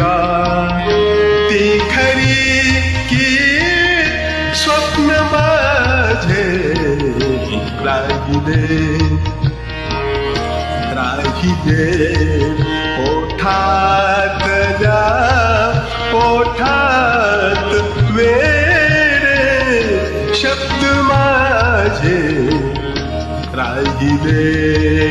का। तिखरी की स्वप्न मे प्रागे रागिदे पोठात ओठात वेरे शब्द माझे मागिदे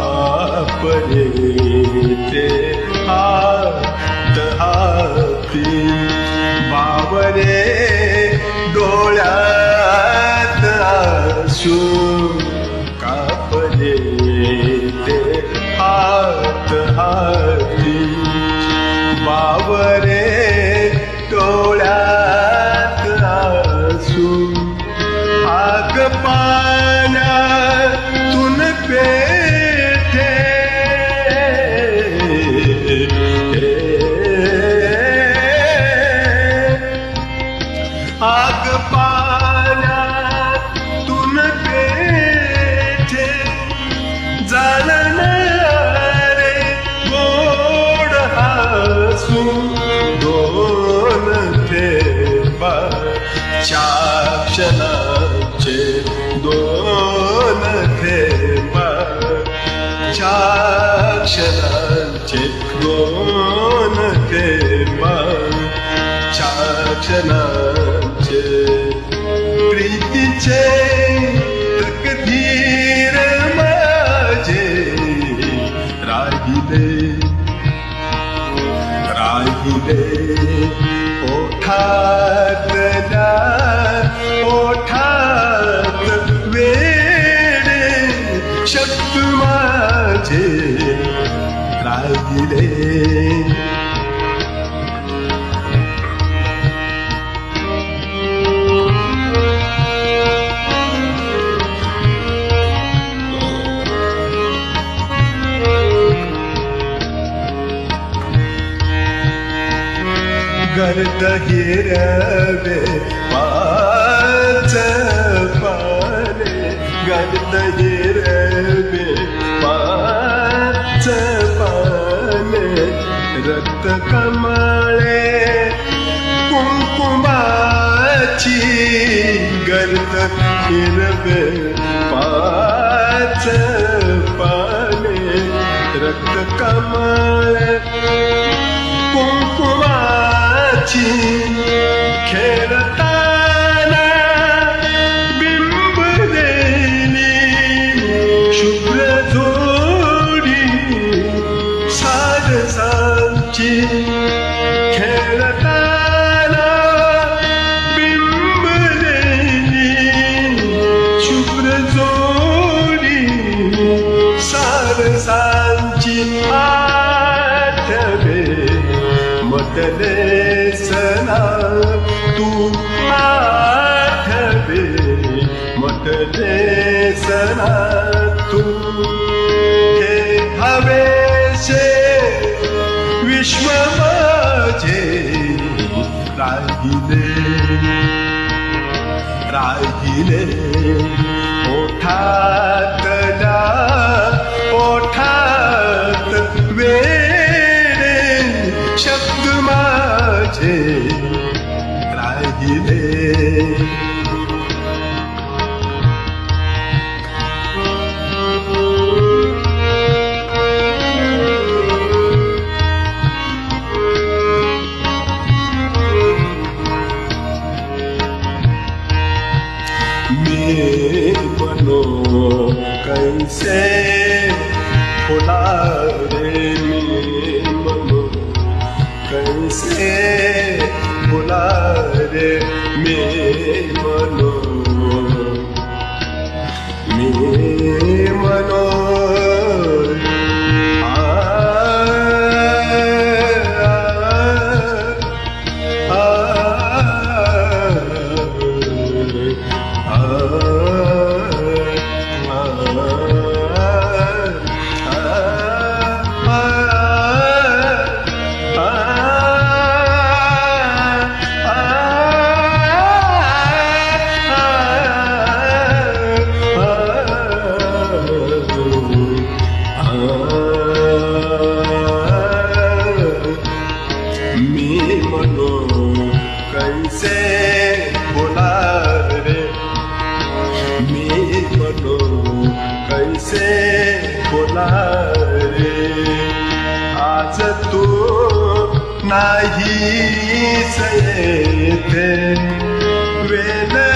कापरे तेरे हात हाती बावरे डोळ्यात आसू कापरे तेरे हात हाती बावरे हसू दोन थेंबा क्षणाचे दोन थेंबा क्षणाचे दोन थेंबा क्षणाचे प्रीतीचे I'm here for time and. गर्द पाच पाने गर्द रक्त कमळे कुंकुमाची गर्द हिरवे पाच पाने रक्त कमळे 今年。तू हे हवेशे विश्व माझे राहिले राहिले ओठातल्या ओठात वेडे शब्द माझे। मनो कैसे फुला रे मी मनो कैसे फुला रे मी मनो मी बोला रे आज तू नाही येते वेलदारी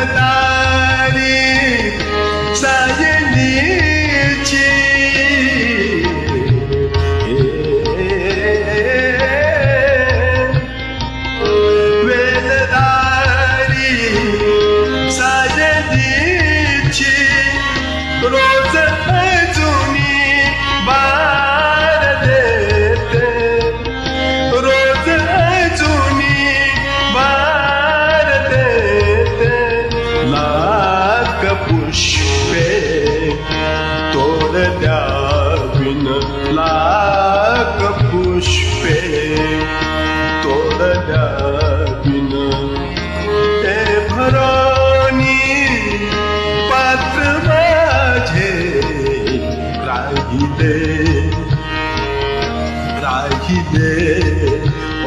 সাজিদে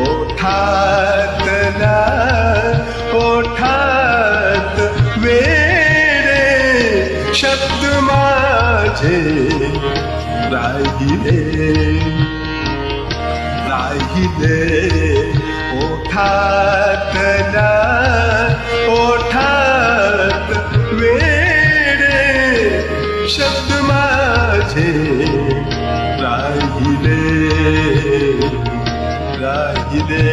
ওঠাত না ওঠাত বেড়ে শব্দ মাঝে রাগিদে রাগিদে ওঠাত না ওঠাত বেড়ে শব্দ মাঝে Tacile,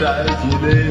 tacile